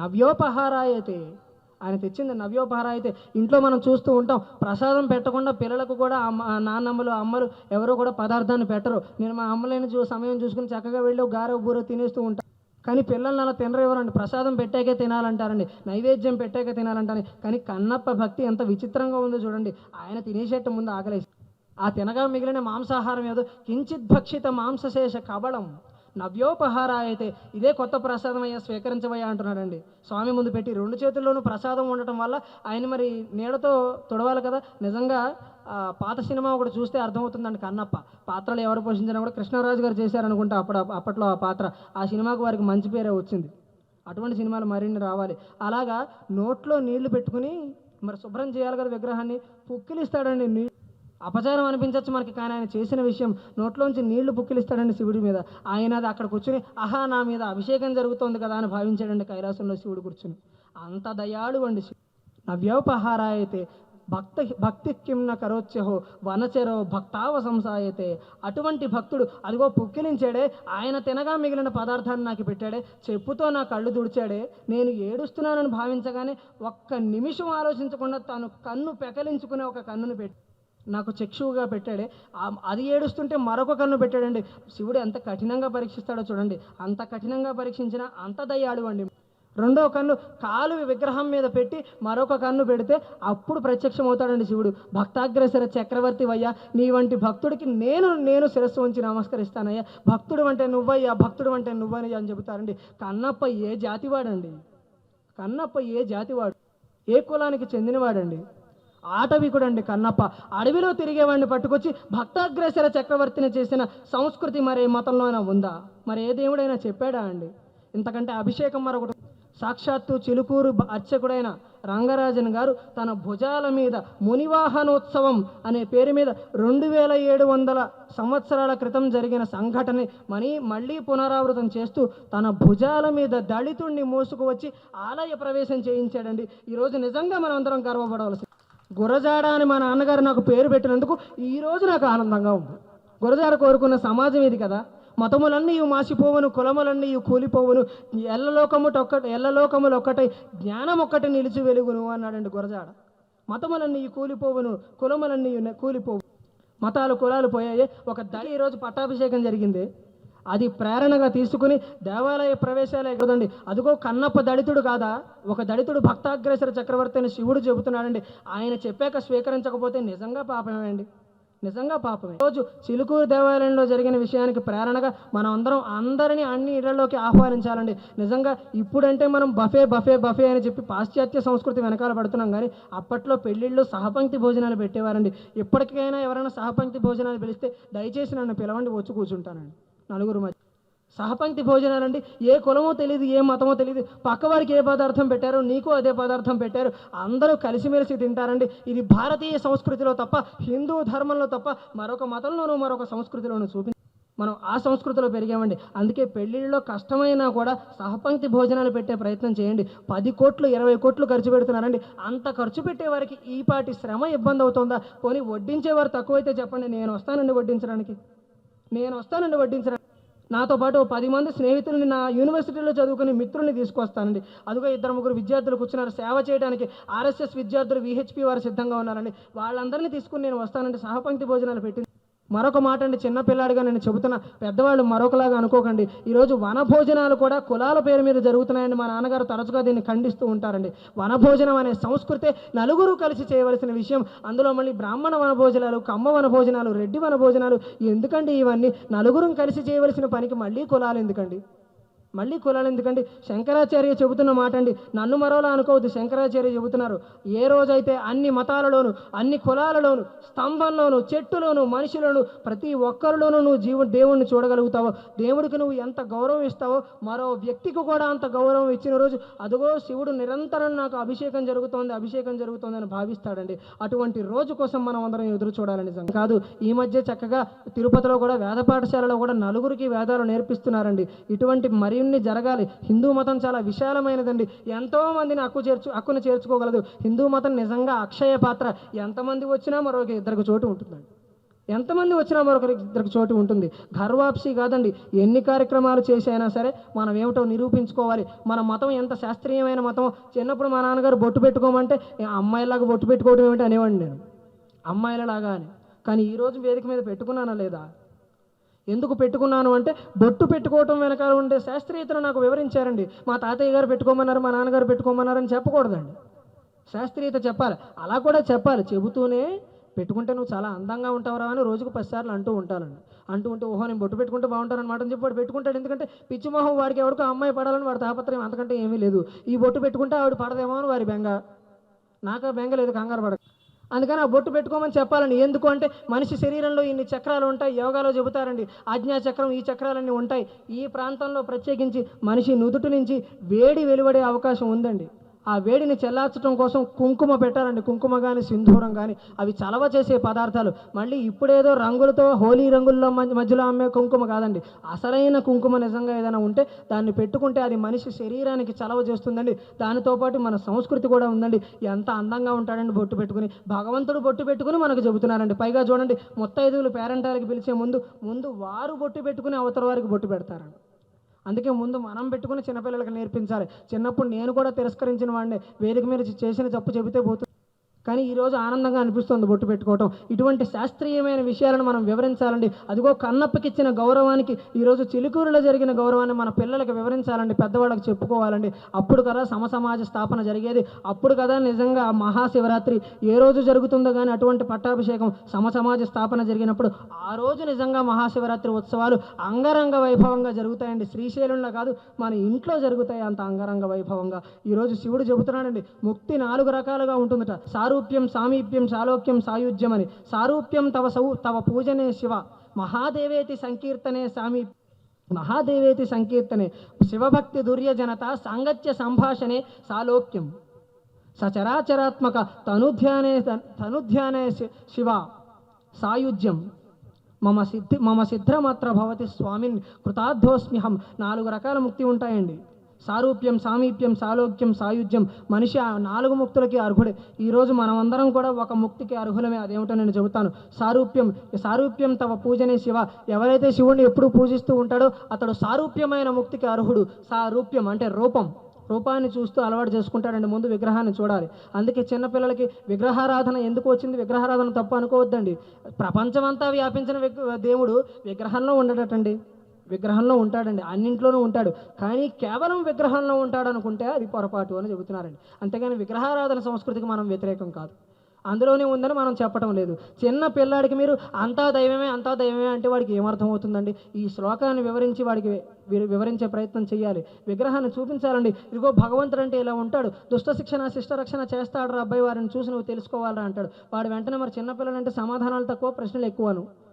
నవ్యోపహారాయతే. ఆయన తెచ్చింది నవ్యోపహారాయతే. ఇంట్లో మనం చూస్తూ ఉంటాం ప్రసాదం పెట్టకుండా పిల్లలకు కూడా అమ్మ నాన్నమ్మలు అమ్మలు ఎవరో కూడా పదార్థాన్ని పెట్టరు. నేను మా అమ్మలేని చూ సమయం చూసుకుని చక్కగా వెళ్ళి ఒక గారె బూర తినేస్తూ ఉంటాను కానీ పిల్లల్ని అలా తినరు ఎవరండి ప్రసాదం పెట్టాకే తినాలంటారండి. నైవేద్యం పెట్టాకే తినాలంటారు కానీ కన్నప్ప భక్తి ఎంత విచిత్రంగా ఉందో చూడండి. ఆయన తినేసేట ముందు ఆకలేసి. ఆ తినగా మిగిలిన మాంసాహారం ఏదో? కించిత్ భక్షిత మాంసశేష కబళం. నవ్యోపహార అయితే ఇదే కొత్త ప్రసాదం అయ్యా స్వీకరించవయ్యా అంటున్నాడండి. స్వామి ముందు పెట్టి రెండు చేతుల్లోనూ ప్రసాదం ఉండటం వల్ల ఆయన మరి నీడతో తొడవాలి కదా. నిజంగా పాత సినిమా ఒకటి చూస్తే అర్థమవుతుందండి కన్నప్ప. పాత్రలు ఎవరు పోషించినా కూడా కృష్ణరాజు గారు చేశారనుకుంటా అప్పుడు అప్పట్లో ఆ పాత్ర. ఆ సినిమాకు వారికి మంచి పేరే వచ్చింది. అటువంటి సినిమాలు మరిన్ని రావాలి. అలాగా నోట్లో నీళ్ళు పెట్టుకుని మరి శుభ్రం చేయాలి కదా విగ్రహాన్ని. పుక్కిలిస్తాడండి నీ అపచారం అనిపించవచ్చు మనకి కానీ ఆయన చేసిన విషయం నోట్లోంచి నీళ్ళు పుక్కిలిస్తాడండి శివుడి మీద. ఆయన అది అక్కడ కూర్చుని ఆహా నా మీద అభిషేకం జరుగుతోంది కదా అని భావించాడండి కైలాసంలో శివుడు కూర్చుని. అంత దయాళు అండి నవ్యోపహార అయితే భక్త భక్తి కిమ్న కరోత్యహో వనచరో భక్తావ సంసాయతే. అటువంటి భక్తుడు అదిగో పుక్కిలించాడే ఆయన తినగా మిగిలిన పదార్థాన్ని నాకు పెట్టాడే చెప్పుతో నా కళ్ళు దుడిచాడే నేను ఏడుస్తున్నానని భావించగానే ఒక్క నిమిషం ఆలోచించకుండా తాను కన్ను పెకలించుకునే ఒక కన్నును పెట్టి నాకు చక్షువుగా పెట్టాడే. అది ఏడుస్తుంటే మరొక కన్ను పెట్టాడండి. శివుడు ఎంత కఠినంగా పరీక్షిస్తాడో చూడండి. అంత కఠినంగా పరీక్షించినా అంత దయ్యాడు అండి. రెండో కన్ను కాలు విగ్రహం మీద పెట్టి మరొక కన్ను పెడితే అప్పుడు ప్రత్యక్షం అవుతాడండి శివుడు. భక్తాగ్రసర చక్రవర్తి వయ్యా నీ వంటి భక్తుడికి నేను నేను శిరస్సు ఉంచి నమస్కరిస్తానయ్యా. భక్తుడు అంటే నువ్వయ్యా భక్తుడు అంటే నువ్వని అని చెబుతారండి. కన్నప్ప ఏ జాతివాడండి? కన్నప్ప ఏ జాతివాడు? ఏ కులానికి చెందినవాడండి? ఆటవికుడండి కన్నప్ప. అడవిలో తిరిగేవాడిని పట్టుకొచ్చి భక్తాగ్రేసర చక్రవర్తిని చేసిన సంస్కృతి మరే మతంలోనైనా ఉందా? మరి ఏ దేవుడైనా చెప్పాడా అండి? ఇంతకంటే అభిషేకం మరొకటి సాక్షాత్తు చిలుకూరు అర్చకుడైన రంగరాజన్ గారు తన భుజాల మీద మునివాహనోత్సవం అనే పేరు మీద రెండు వేల ఏడు వందల సంవత్సరాల క్రితం జరిగిన సంఘటన మనీ మళ్ళీ పునరావృతం చేస్తూ తన భుజాల మీద దళితుణ్ణి మోసుకు వచ్చి ఆలయ ప్రవేశం చేయించాడండి. ఈరోజు నిజంగా మనం అందరం గర్వపడవలసి గురజాడ అని మా నాన్నగారు నాకు పేరు పెట్టినందుకు ఈరోజు నాకు ఆనందంగా ఉంది. గురజాడ కోరుకున్న సమాజం ఇది కదా. మతములన్నీ ఇవి కులములన్నీ ఇవి కూలిపోవును. ఎల్లలోకము ఒక్కట ఎల్లలోకములు ఒక్కటై జ్ఞానం ఒక్కటి నిలిచి వెలుగును అన్నాడండి గురజాడ. మతములన్నీ ఇవి కూలిపోవును కులములన్నీ కూలిపోవు. మతాలు కులాలు పోయాయి. ఒక దళి ఈరోజు పట్టాభిషేకం జరిగింది. అది ప్రేరణగా తీసుకుని దేవాలయ ప్రవేశాలే కదండి. అదిగో కన్నప్ప దళితుడు కాదా? ఒక దళితుడు భక్తాగ్రేసర చక్రవర్తి అని శివుడు చెబుతున్నాడండి. ఆయన చెప్పాక స్వీకరించకపోతే నిజంగా పాపమే అండి నిజంగా పాపమే. రోజు చిలుకూరు దేవాలయంలో జరిగిన విషయానికి ప్రేరణగా మనం అందరం అందరినీ అన్ని ఇళ్ళలోకి ఆహ్వానించాలండి. నిజంగా ఇప్పుడంటే మనం బఫే బఫే బఫే అని చెప్పి పాశ్చాత్య సంస్కృతి వెనకాల పడుతున్నాం కానీ అప్పట్లో పెళ్ళిళ్ళు సహపంక్తి భోజనాలు పెట్టేవారండి. ఇప్పటికైనా ఎవరైనా సహపంక్తి భోజనాలు పిలిస్తే దయచేసి నన్ను పిలవండి వచ్చి కూర్చుంటానండి. నలుగురు మధ్య. సహపంక్తి భోజనాలండి. ఏ కులమో తెలియదు ఏ మతమో తెలియదు పక్కవారికి ఏ పదార్థం పెట్టారో నీకు అదే పదార్థం పెట్టారు. అందరూ కలిసిమెలిసి తింటారండి. ఇది భారతీయ సంస్కృతిలో తప్ప హిందూ ధర్మంలో తప్ప మరొక మతంలోనూ మరొక సంస్కృతిలోనూ చూపి మనం ఆ సంస్కృతిలో పెరిగామండి. అందుకే పెళ్ళిళ్ళలో కష్టమైనా కూడా సహపంక్తి భోజనాలు పెట్టే ప్రయత్నం చేయండి. పది కోట్లు ఇరవై కోట్లు ఖర్చు పెడుతున్నారండి. అంత ఖర్చు పెట్టే వారికి ఈపాటి శ్రమ ఇబ్బంది అవుతుందా? పోనీ వడ్డించేవారు తక్కువైతే చెప్పండి నేను వస్తానండి వడ్డించడానికి. నేను వస్తానండి వడ్డించడానికి. నాతో పాటు పది మంది స్నేహితుల్ని నా యూనివర్సిటీలో చదువుకునే మిత్రుల్ని తీసుకొస్తానండి. అదిగో ఇద్దరు ముగ్గురు విద్యార్థులు కూర్చున్నారు. సేవ చేయడానికి ఆర్ఎస్ఎస్ విద్యార్థులు విహెచ్పి వారు సిద్ధంగా ఉన్నారండి. వాళ్ళందరినీ తీసుకుని నేను వస్తానండి. సహపంక్తి భోజనాలు పెట్టి మరొక మాట అండి చిన్నపిల్లాడిగా నేను చెబుతున్నా పెద్దవాళ్ళు మరొకలాగా అనుకోకండి. ఈరోజు వనభోజనాలు కూడా కులాల పేరు మీద జరుగుతున్నాయని మా నాన్నగారు తరచుగా దీన్ని ఖండిస్తూ ఉంటారండి. వనభోజనం అనే సంస్కృతే నలుగురు కలిసి చేయవలసిన విషయం. అందులో మళ్ళీ బ్రాహ్మణ వనభోజనాలు కమ్మ వనభోజనాలు రెడ్డి వనభోజనాలు ఎందుకండి ఇవన్నీ? నలుగురం కలిసి చేయవలసిన పనికి మళ్ళీ కులాలు ఎందుకండి? మళ్ళీ కులాలు ఎందుకండి శంకరాచార్య చెబుతున్న మాట అండి నన్ను మరోలా అనుకోవద్దు శంకరాచార్య చెబుతున్నారు. ఏ రోజైతే అన్ని మతాలలోను అన్ని కులాలలోను స్తంభంలోను చెట్టులోను మనిషిలోను ప్రతి ఒక్కరిలోనూ నువ్వు జీవు దేవుణ్ణి చూడగలుగుతావో దేవుడికి నువ్వు ఎంత గౌరవం ఇస్తావో మరో వ్యక్తికి కూడా అంత గౌరవం ఇచ్చిన రోజు అదిగో శివుడు నిరంతరం నాకు అభిషేకం జరుగుతోంది అభిషేకం జరుగుతోంది అని భావిస్తాడండి. అటువంటి రోజు కోసం మనం అందరం ఎదురు చూడాలండి కాదు. ఈ మధ్య చక్కగా తిరుపతిలో కూడా వేద పాఠశాలలో కూడా నలుగురికి వేదాలు నేర్పిస్తున్నారండి. ఇటువంటి మరి మరిన్ని జరగాలి. హిందూ మతం చాలా విశాలమైనదండి. ఎంతో మందిని హక్కు చేర్చు హక్కును చేర్చుకోగలదు. హిందూ మతం నిజంగా అక్షయ పాత్ర. ఎంతమంది వచ్చినా మరొక ఇద్దరికి చోటు ఉంటుందండి. ఎంతమంది వచ్చినా మరొకరికి ఇద్దరికి చోటు ఉంటుంది. ఘర్వాప్సీ కాదండి. ఎన్ని కార్యక్రమాలు చేసి అయినా సరే మనం ఏమిటో నిరూపించుకోవాలి. మన మతం ఎంత శాస్త్రీయమైన మతం చిన్నప్పుడు మా నాన్నగారు బొట్టు పెట్టుకోమంటే అమ్మాయిలాగా బొట్టు పెట్టుకోవడం ఏమిటి? అనేవాడిని నేను. అమ్మాయిలలాగా అని కానీ ఈరోజు వేదిక మీద పెట్టుకున్నానా లేదా? ఎందుకు పెట్టుకున్నాను అంటే బొట్టు పెట్టుకోవటం వెనకాల ఉండే శాస్త్రీయతను నాకు వివరించారండి. మా తాతయ్య గారు పెట్టుకోమన్నారు మా నాన్నగారు పెట్టుకోమన్నారని చెప్పకూడదండి. శాస్త్రీయత చెప్పాలి. అలా కూడా చెప్పాలి. చెబుతూనే పెట్టుకుంటే నువ్వు చాలా అందంగా ఉంటావురా అని రోజుకు పది సార్లు అంటూ ఉంటానండి. అంటూ ఉంటే ఓహో నేను బొట్టు పెట్టుకుంటే బాగుంటానమాట అని చెప్పి వాడు పెట్టుకుంటాడు. ఎందుకంటే పిచ్చి మొహం వాడికి ఎవరికో అమ్మాయి పడాలని వాడు తాపత్రయం అంతకంటే ఏమీ లేదు. ఈ బొట్టు పెట్టుకుంటే ఆవిడ పడదేమో అని వారి బెంగ. నాకు బెంగ లేదు కంగారు పడక. అందుకని ఆ బొట్టు పెట్టుకోమని చెప్పాలండి. ఎందుకు అంటే మనిషి శరీరంలో ఇన్ని చక్రాలు ఉంటాయి యోగాలో చెబుతారండి. ఆజ్ఞా చక్రం ఈ చక్రాలన్నీ ఉంటాయి. ఈ ప్రాంతంలో ప్రత్యేకించి మనిషి నుదుటి నుంచి వేడి వెలువడే అవకాశం ఉందండి. ఆ వేడిని చెల్లార్చడం కోసం కుంకుమ పెట్టారండి. కుంకుమ కానీ సింధూరం కానీ అవి చలవ చేసే పదార్థాలు. మళ్ళీ ఇప్పుడేదో రంగులతో హోలీ రంగుల్లో మధ్యలో అమ్మే కుంకుమ కాదండి. అసలైన కుంకుమ నిజంగా ఏదైనా ఉంటే దాన్ని పెట్టుకుంటే అది మనిషి శరీరానికి చలవ చేస్తుందండి. దానితో పాటు మన సంస్కృతి కూడా ఉందండి. ఎంత అందంగా ఉంటాడండి బొట్టు పెట్టుకుని. భగవంతుడు బొట్టు పెట్టుకుని మనకు చెబుతున్నారండి. పైగా చూడండి మొత్తైదువులు పేరెంటాలకి పిలిచే ముందు ముందు వారు బొట్టు పెట్టుకుని అవతల వారికి బొట్టు పెడతారండి. అందుకే ముందు మనం పెట్టుకుని చిన్నపిల్లలకి నేర్పించాలి. చిన్నప్పుడు నేను కూడా తిరస్కరించిన వాడిని. వేదిక మీద చేసిన తప్పు చెబితే పోతుంది. కానీ ఈరోజు ఆనందంగా అనిపిస్తుంది బొట్టు పెట్టుకోవటం. ఇటువంటి శాస్త్రీయమైన విషయాలను మనం వివరించాలండి. అదిగో కన్నప్పకిచ్చిన గౌరవానికి ఈరోజు చిలుకూరులో జరిగిన గౌరవాన్ని మన పిల్లలకి వివరించాలండి. పెద్దవాళ్ళకి చెప్పుకోవాలండి. అప్పుడు కదా సమసమాజ స్థాపన జరిగేది. అప్పుడు కదా నిజంగా మహాశివరాత్రి ఏ రోజు జరుగుతుందో కానీ అటువంటి పట్టాభిషేకం సమసమాజ స్థాపన జరిగినప్పుడు ఆ రోజు నిజంగా మహాశివరాత్రి ఉత్సవాలు అంగరంగ వైభవంగా జరుగుతాయండి. శ్రీశైలంలో కాదు మన ఇంట్లో జరుగుతాయి అంత అంగరంగ వైభవంగా. ఈరోజు శివుడు చెబుతున్నాడండి ముక్తి నాలుగు రకాలుగా ఉంటుందట. సారూప్యం సామీప్యం సాలోక్యం సాయుధ్యం అని సారూప్యం తవ సౌ తవ పూజనే శివ. మహాదేవేతి సంకీర్తనే సామీ మహాదేవేతి సంకీర్తనే. శివభక్తి దుర్యజనత సాంగత్య సంభాషణే సాలోక్యం. సచరాచరాత్మక తనుధ్యానే తనుధ్యానే శి- శివ. సాయుధ్యం. మమ సిద్ధి మమ సిద్ధమత్ర భవతి స్వామిన్ కృతార్థోస్మ్యహం. నాలుగు రకాల ముక్తి ఉంటాయండి. సారూప్యం సామీప్యం సాలోక్యం సాయుధ్యం. మనిషి ఆ నాలుగు ముక్తులకి అర్హుడే. ఈరోజు మనమందరం కూడా ఒక ముక్తికి అర్హులమే. అదేమిటో నేను చెబుతాను. సారూప్యం సారూప్యం తవ పూజనే శివ. ఎవరైతే శివుణ్ణి ఎప్పుడు పూజిస్తూ ఉంటాడో అతడు సారూప్యమైన ముక్తికి అర్హుడు. సారూప్యం అంటే రూపం. రూపాన్ని చూస్తూ అలవాటు చేసుకుంటాడండి. ముందు విగ్రహాన్ని చూడాలి. అందుకే చిన్నపిల్లలకి విగ్రహారాధన ఎందుకు వచ్చింది? విగ్రహారాధన తప్పు అనుకోవద్దండి. ప్రపంచమంతా వ్యాపించిన దేవుడు విగ్రహంలో ఉండడటండి విగ్రహంలో ఉంటాడండి. అన్నింట్లోనూ ఉంటాడు. కానీ కేవలం విగ్రహంలో ఉంటాడు అనుకుంటే అది పొరపాటు అని చెబుతున్నారండి. అంతేగాని విగ్రహారాధన సంస్కృతికి మనం వ్యతిరేకం కాదు. అందులోనే ఉందని మనం చెప్పటం లేదు. చిన్న పిల్లాడికి మీరు అంతా దైవమే అంతా దైవమే అంటే వాడికి ఏమర్థం అవుతుందండి? ఈ శ్లోకాన్ని వివరించి వాడికి వి- వివరించే ప్రయత్నం చేయాలి విగ్రహాన్ని చూపించాలండి. ఇదిగో భగవంతుడు అంటే ఇలా ఉంటాడు. దుష్ట శిక్షణ శిష్ట రక్షణ చేస్తాడు రా అబ్బాయి వారిని చూసి నువ్వు తెలుసుకోవాలరా అంటాడు. వాడు వెంటనే మరి చిన్నపిల్లలంటే సమాధానాలు తక్కువ ప్రశ్నలు ఎక్కువను.